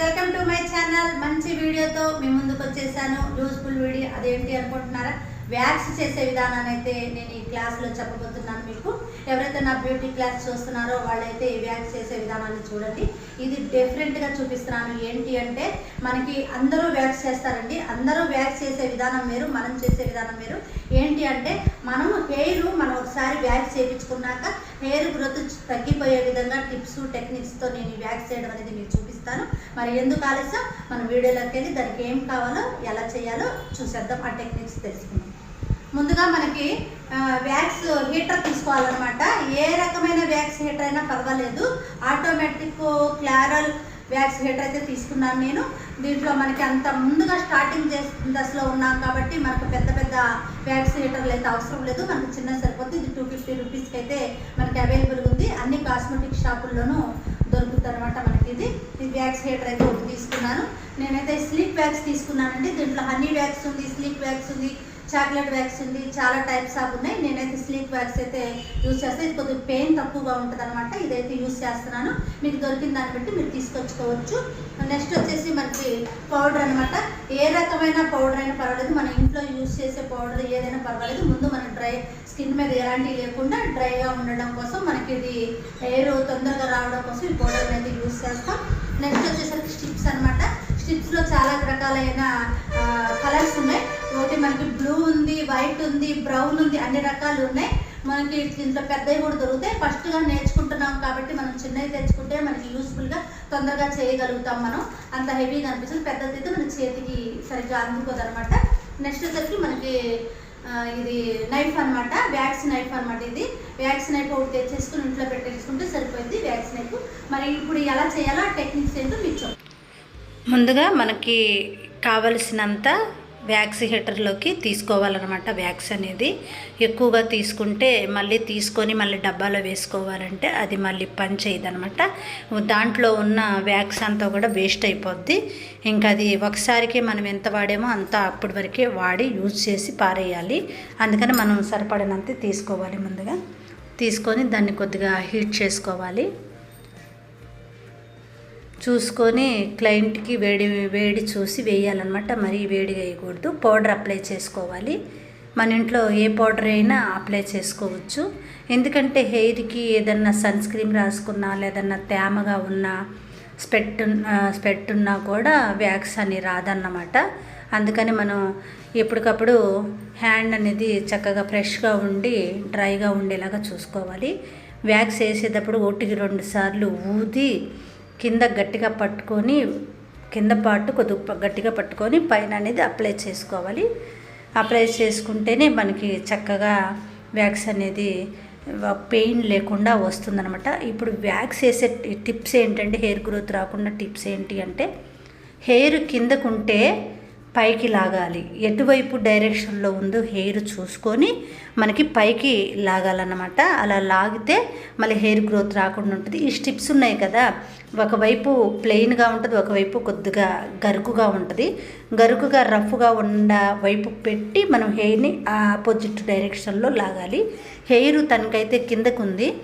Welcome to my channel మంచి వీడియోతో మీ ముందుకు వచ్చేసాను. యూస్ఫుల్ వీడియో అదేంటి అనుకుంటున్నారా? వ్యాక్స్ చేసే విధానాన్ని అయితే నేను ఈ క్లాస్లో చెప్పబోతున్నాను మీకు. ఎవరైతే నా బ్యూటీ క్లాస్ చూస్తున్నారో వాళ్ళైతే ఈ వ్యాక్స్ చేసే విధానాన్ని చూడండి. ఇది డిఫరెంట్గా చూపిస్తున్నాను. ఏంటి అంటే మనకి అందరూ వ్యాక్స్ చేస్తారండి. అందరూ వ్యాక్స్ చేసే విధానం వేరు మనం చేసే విధానం వేరు. ఏంటి అంటే మనము హెయిర్ మనం ఒకసారి వ్యాక్స్ చేయించుకున్నాక హెయిర్ గ్రోత్ తగ్గిపోయే విధంగా టిప్స్ టెక్నిక్స్తో నేను ఈ వ్యాక్స్ చేయడం అనేది మీకు చూపిస్తాను మరి ఎందుకు ఆలస్యం? మన వీడియోలోకి వెళ్ళి దానికి ఏం కావాలో ఎలా చేయాలో చూసేద్దాం. ఆ టెక్నిక్స్ తెలుసుకుందాం. ముందుగా మనకి వ్యాక్స్ హీటర్ తీసుకోవాలన్నమాట. ఏ రకమైన వ్యాక్స్ హీటర్ అయినా పర్వాలేదు. ఆటోమేటిక్ క్లారల్ వ్యాక్స్ హీటర్ అయితే తీసుకున్నాను నేను. దీంట్లో మనకి అంత ముందుగా స్టార్టింగ్ చేసే దశలో ఉన్నాం కాబట్టి మనకు పెద్ద పెద్ద వ్యాక్స్ హీటర్లు అయితే అవసరం లేదు. మనకు చిన్న సరిపోతుంది. ఇది టూ ఫిఫ్టీ రూపీస్కి అయితే మనకి అవైలబుల్ ఉంది. అన్ని కాస్మెటిక్ షాపుల్లోనూ దొరుకుతుంది అనమాట మనకి ఇది. ఈ వ్యాక్స్ హీటర్ అయితే ఒకటి తీసుకున్నాను. నేనైతే స్లీప్ వ్యాక్స్ తీసుకున్నానండి. దీంట్లో హనీ వ్యాక్స్ ఉంది స్లీప్ వ్యాక్స్ ఉంది చాక్లెట్ వ్యాక్స్ ఉంది చాలా టైప్స్ ఆఫ్ ఉన్నాయి. నేనైతే స్లీప్ వ్యాక్స్ అయితే యూస్ చేస్తే. ఇది కొద్దిగా పెయిన్ తక్కువగా ఉంటుంది అనమాట ఇదైతే యూస్ చేస్తున్నాను. మీకు దొరికిన దాన్ని బట్టి మీరు తీసుకొచ్చుకోవచ్చు. నెక్స్ట్ వచ్చేసి మనకి పౌడర్ అనమాట ఏ రకమైన పౌడర్ అయినా పర్వాలేదు. మన ఇంట్లో యూస్ చేసే పౌడర్ ఏదైనా పర్వాలేదు. స్కిన్ మీద ఎలాంటివి లేకుండా డ్రైగా ఉండడం కోసం మనకి ఇది ఎయిర్ తొందరగా రావడం కోసం ఈ పౌడర్ అనేది యూస్ చేస్తాం. నెక్స్ట్ వచ్చేసరికి స్టిప్స్ అనమాట స్టిప్స్లో చాలా రకాలైన కలర్స్ ఉన్నాయి. ఒకటి మనకి బ్లూ ఉంది వైట్ ఉంది బ్రౌన్ ఉంది అన్ని రకాలు ఉన్నాయి. మనకి దీంట్లో పెద్దవి కూడా దొరుకుతాయి. ఫస్ట్గా నేర్చుకుంటున్నాం కాబట్టి మనం చిన్నవి తెచ్చుకుంటే మనకి యూస్ఫుల్గా తొందరగా చేయగలుగుతాం మనం. అంత హెవీగా అనిపిస్తుంది పెద్దది అయితే మన చేతికి సరిగ్గా అందుకోదు అనమాట నెక్స్ట్ వచ్చేసరికి మనకి ఇది నైఫ్ అనమాట వ్యాక్స్ నైఫ్ అనమాట ఇది. వ్యాక్స్ నైఫ్ ఒకటి తెచ్చేసుకుని ఇంట్లో పెట్టేసుకుంటే సరిపోయింది వ్యాక్స్ నైఫ్. మరి ఇప్పుడు ఎలా చేయాలో ఆ టెక్నిక్స్ ఏంటో మీకు ముందుగా మనకి కావలసినంత వ్యాక్స్ హీటర్లోకి తీసుకోవాలన్నమాట. వ్యాక్స్ అనేది ఎక్కువగా తీసుకుంటే మళ్ళీ తీసుకొని మళ్ళీ డబ్బాలో వేసుకోవాలంటే అది మళ్ళీ పని చేయదనమాట దాంట్లో ఉన్న వ్యాక్స్ అంతా కూడా వేస్ట్ అయిపోద్ది. ఇంకా అది ఒకసారికి మనం ఎంత వాడామో అంత అప్పటి వరకే వాడి యూజ్ చేసి పారేయాలి. అందుకని మనం సరిపడినంత తీసుకోవాలి ముందుగా. తీసుకొని దాన్ని కొద్దిగా హీట్ చేసుకోవాలి. చూసుకొని క్లయింట్కి వేడి వేడి చూసి వేయాలన్నమాట. మరీ వేడిగా వేయకూడదు. పౌడర్ అప్లై చేసుకోవాలి. మన ఇంట్లో ఏ పౌడర్ అయినా అప్లై చేసుకోవచ్చు. ఎందుకంటే హెయిర్కి ఏదన్నా సన్ స్క్రీన్ రాసుకున్నా లేదన్నా తేమగా ఉన్నా స్పెట్ ఉన్న స్పెట్ ఉన్నా కూడా వ్యాక్స్ అని రాదన్నమాట. అందుకని మనం ఎప్పటికప్పుడు హ్యాండ్ అనేది చక్కగా ఫ్రెష్గా ఉండి డ్రైగా ఉండేలాగా చూసుకోవాలి. వ్యాక్స్ వేసేటప్పుడు ఒకటికి రెండు సార్లు ఊది కింద గట్టిగా పట్టుకొని కింద పాటు కొద్దిగా గట్టిగా పట్టుకొని పైన అనేది అప్లై చేసుకోవాలి. అప్లై చేసుకుంటేనే మనకి చక్కగా వ్యాక్స్ అనేది పెయిన్ లేకుండా వస్తుందన్నమాట. ఇప్పుడు వ్యాక్స్ వేసే టిప్స్ ఏంటంటే హెయిర్ గ్రోత్ రాకుండా టిప్స్ ఏంటి అంటే హెయిర్ కిందకుంటే పైకి లాగాలి. ఎటువైపు డైరెక్షన్లో ఉందో హెయిర్ చూసుకొని మనకి పైకి లాగాలన్నమాట. అలా లాగితే మళ్ళీ హెయిర్ గ్రోత్ రాకుండా ఉంటుంది. ఈ స్టిప్స్ ఉన్నాయి కదా ఒకవైపు ప్లెయిన్గా ఉంటుంది ఒకవైపు కొద్దిగా గరుకుగా ఉంటుంది. గరుకుగా రఫ్గా ఉన్న వైపు పెట్టి మనం హెయిర్ని ఆపోజిట్ డైరెక్షన్లో లాగాలి. హెయిర్ తనకైతే కిందకుంది.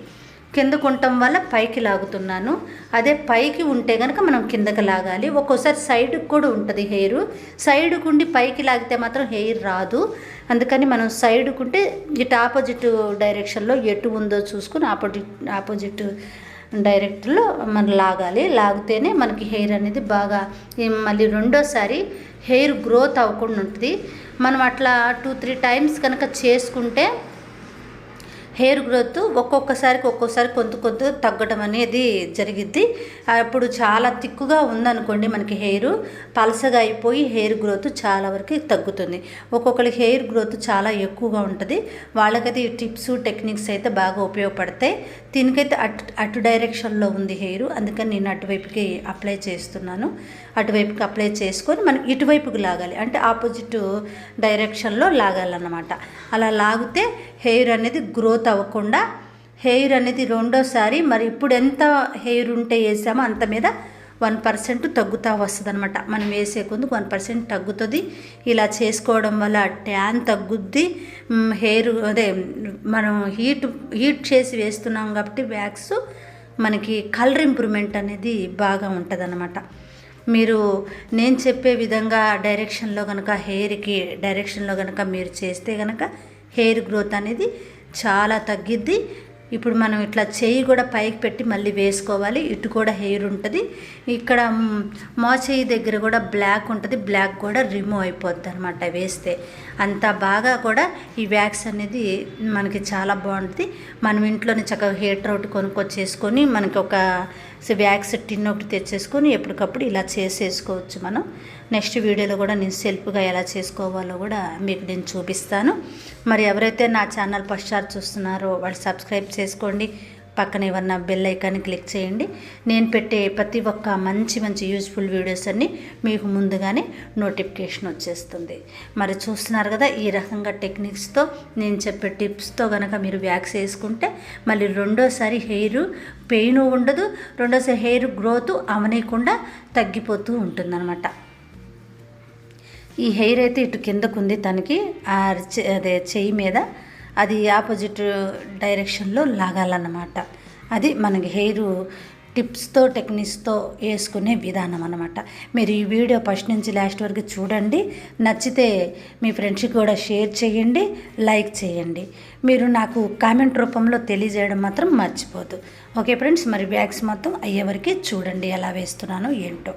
కిందకు ఉండటం వల్ల పైకి లాగుతున్నాను. అదే పైకి ఉంటే కనుక మనం కిందకి లాగాలి. ఒక్కోసారి సైడ్కి కూడా ఉంటుంది హెయిర్. సైడ్కు ఉండి పైకి లాగితే మాత్రం హెయిర్ రాదు. అందుకని మనం సైడ్కు ఉంటే ఇటు ఆపోజిట్ డైరెక్షన్లో ఎటు ఉందో చూసుకుని ఆపోజిట్ ఆపోజిట్ డైరెక్ట్లో మనం లాగాలి. లాగితేనే మనకి హెయిర్ అనేది బాగా మళ్ళీ రెండోసారి హెయిర్ గ్రోత్ అవ్వకుండా ఉంటుంది. మనం అట్లా టూ త్రీ టైమ్స్ కనుక చేసుకుంటే హెయిర్ గ్రోత్ ఒక్కొక్కసారికి ఒక్కొక్కసారి కొంత కొంత తగ్గడం అనేది జరిగిద్ది. అప్పుడు చాలా తిక్కుగా ఉందనుకోండి మనకి హెయిర్ పలసగా అయిపోయి హెయిర్ గ్రోత్ చాలా వరకు తగ్గుతుంది. ఒక్కొక్కరి హెయిర్ గ్రోత్ చాలా ఎక్కువగా ఉంటుంది. వాళ్ళకైతే ఈ టిప్స్ టెక్నిక్స్ అయితే బాగా ఉపయోగపడతాయి. దీనికైతే అటు అటు డైరెక్షన్లో ఉంది హెయిర్. అందుకని నేను అటువైపుకి అప్లై చేస్తున్నాను. అటువైపుకి అప్లై చేసుకొని మనం ఇటువైపుకి లాగాలి. అంటే ఆపోజిట్ డైరెక్షన్లో లాగాలన్నమాట. అలా లాగితే హెయిర్ అనేది గ్రోత్ అవ్వకుండా హెయిర్ అనేది రెండోసారి మరి ఇప్పుడు ఎంత హెయిర్ ఉంటే వేసామో అంత మీద వన్ పర్సెంట్ తగ్గుతూ వస్తుంది అనమాట మనం వేసే కొందుకు వన్ పర్సెంట్ తగ్గుతుంది. ఇలా చేసుకోవడం వల్ల ట్యాన్ తగ్గుద్ది. హెయిర్ అదే మనం హీట్ హీట్ చేసి వేస్తున్నాం కాబట్టి వ్యాక్స్ మనకి కలర్ ఇంప్రూవ్మెంట్ అనేది బాగా ఉంటుంది మీరు నేను చెప్పే విధంగా డైరెక్షన్లో కనుక హెయిర్కి డైరెక్షన్లో కనుక మీరు చేస్తే కనుక హెయిర్ గ్రోత్ అనేది చాలా తగ్గిద్ది. ఇప్పుడు మనం ఇట్లా చేయి కూడా పైకి పెట్టి మళ్ళీ వేసుకోవాలి. ఇటు కూడా హెయిర్ ఉంటుంది. ఇక్కడ మోచేయి దగ్గర కూడా బ్లాక్ ఉంటుంది. బ్లాక్ కూడా రిమూవ్ అయిపోద్ది అనమాట వేస్తే. అంత బాగా కూడా ఈ వ్యాక్స్ అనేది మనకి చాలా బాగుంటుంది. మనం ఇంట్లోనే చక్కగా హెయిర్ ఒకటి కొనుక్కొచ్చేసుకొని మనకి ఒక బ్యాగ్స్ టిన్ ఒకటి తెచ్చేసుకొని ఎప్పటికప్పుడు ఇలా చేసేసుకోవచ్చు మనం. నెక్స్ట్ వీడియోలో కూడా నేను సెల్ఫ్గా ఎలా చేసుకోవాలో కూడా మీకు నేను చూపిస్తాను. మరి ఎవరైతే నా ఛానల్ ఫస్ట్ సార్ చూస్తున్నారో వాళ్ళు సబ్స్క్రైబ్ చేసుకోండి. పక్కన ఏమన్నా బెల్ ఐకాన్ని క్లిక్ చేయండి. నేను పెట్టే ప్రతి ఒక్క మంచి మంచి యూజ్ఫుల్ వీడియోస్ అన్నీ మీకు ముందుగానే నోటిఫికేషన్ వచ్చేస్తుంది. మరి చూస్తున్నారు కదా ఈ రకంగా టెక్నిక్స్తో నేను చెప్పే టిప్స్తో కనుక మీరు వ్యాక్స్ వేసుకుంటే మళ్ళీ రెండోసారి హెయిర్ పెయిన్ ఉండదు రెండోసారి హెయిర్ గ్రోత్ అవనీయకుండా తగ్గిపోతూ ఉంటుందన్నమాట. ఈ హెయిర్ అయితే ఇటు కిందకు ఉంది తనకి అదే చెయ్యి మీద అది ఆపోజిట్ డైరెక్షన్లో లాగాలన్నమాట. అది మనకి హెయిర్ టిప్స్తో టెక్నిక్స్తో వేసుకునే విధానం అనమాట మీరు ఈ వీడియో ఫస్ట్ నుంచి లాస్ట్ వరకు చూడండి. నచ్చితే మీ ఫ్రెండ్స్కి కూడా షేర్ చేయండి లైక్ చేయండి. మీరు నాకు కామెంట్ రూపంలో తెలియజేయడం మాత్రం మర్చిపోదు. ఓకే ఫ్రెండ్స్ మరి బ్యాగ్స్ మొత్తం అయ్యేవరకే చూడండి ఎలా వేస్తున్నానో ఏంటో.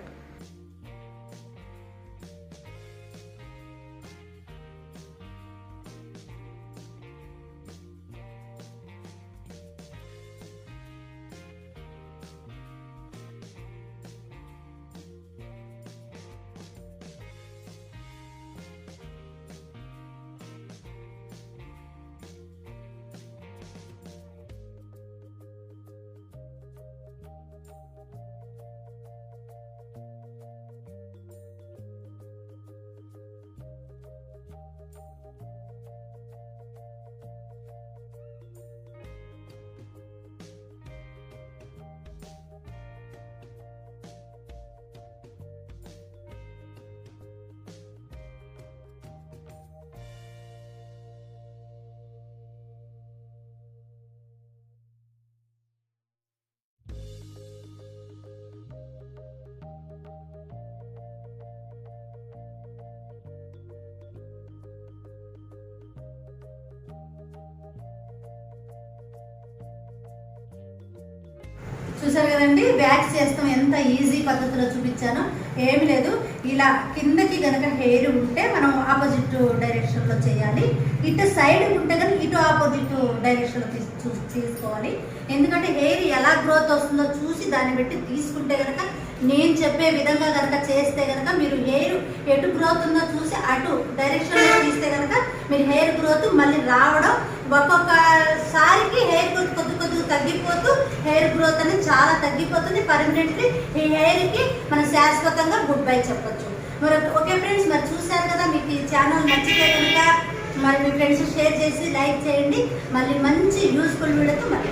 చూసారు కదండి? వ్యాక్స్ చేస్తాం ఎంత ఈజీ పద్ధతిలో చూపించాను. ఏమి లేదు. ఇలా కిందకి గనక హెయిర్ ఉంటే మనం ఆపోజిట్ డైరెక్షన్లో చేయాలి. ఇటు సైడ్ ఉంటే కనుక ఇటు ఆపోజిట్ డైరెక్షన్లో తీసు చూ- తీసుకోవాలి. ఎందుకంటే హెయిర్ ఎలా గ్రోత్ వస్తుందో చూసి దాన్ని బట్టి తీసుకుంటే కనుక నేను చెప్పే విధంగా కనుక చేస్తే కనుక మీరు హెయిర్ ఎటు గ్రోత్ ఉందో చూసి అటు డైరెక్షన్లో తీస్తే కనుక మీరు హెయిర్ గ్రోత్ మళ్ళీ రావడం ఒక్కొక్కసారికి హెయిర్ గ్రోత్ కొద్ది కొద్దిగా తగ్గిపోతూ హెయిర్ గ్రోత్ అనేది చాలా తగ్గిపోతుంది. పర్మనెంట్లీ ఈ హెయిర్కి మనం శాశ్వతంగా గుడ్ బై చెప్పొచ్చు. మరి ఓకే ఫ్రెండ్స్ మరి చూశారు కదా మీకు ఈ ఛానల్ నచ్చితే కనుక మరి మీ ఫ్రెండ్స్ షేర్ చేసి లైక్ చేయండి. మళ్ళీ మంచి యూస్ఫుల్ వీడియోతో మళ్ళీ